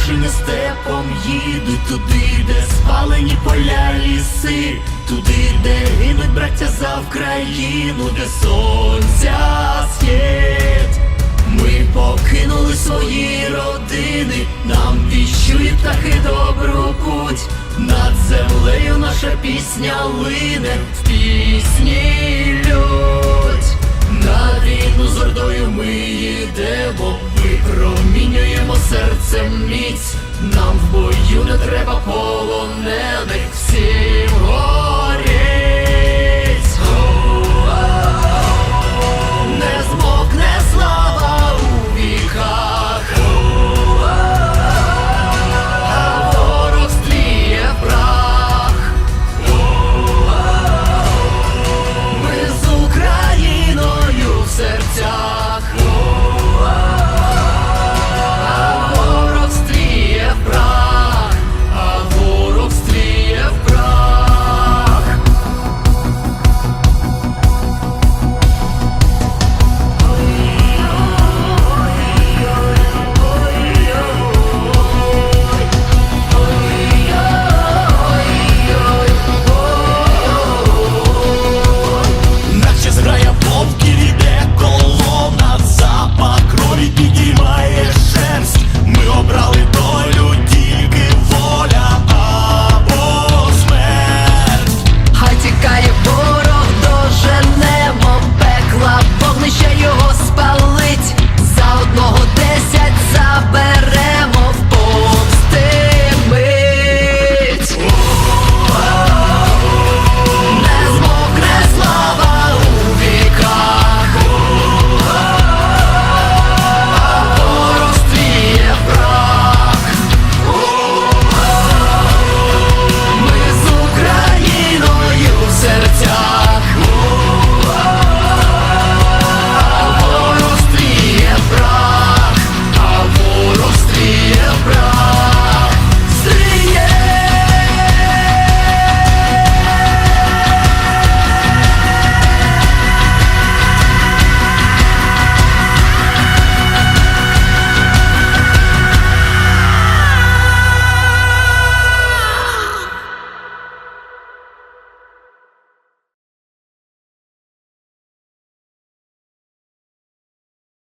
машини степом їдуть туди, де спалені поля ліси, туди, де гинуть браття за Вкраїну, де сонця схід. Ми покинули свої родини, нам віщують птахи добру путь. Над землею наша пісня лине, в пісні лють. На війну з ордою ми їдемо, серцем міць. Нам в бою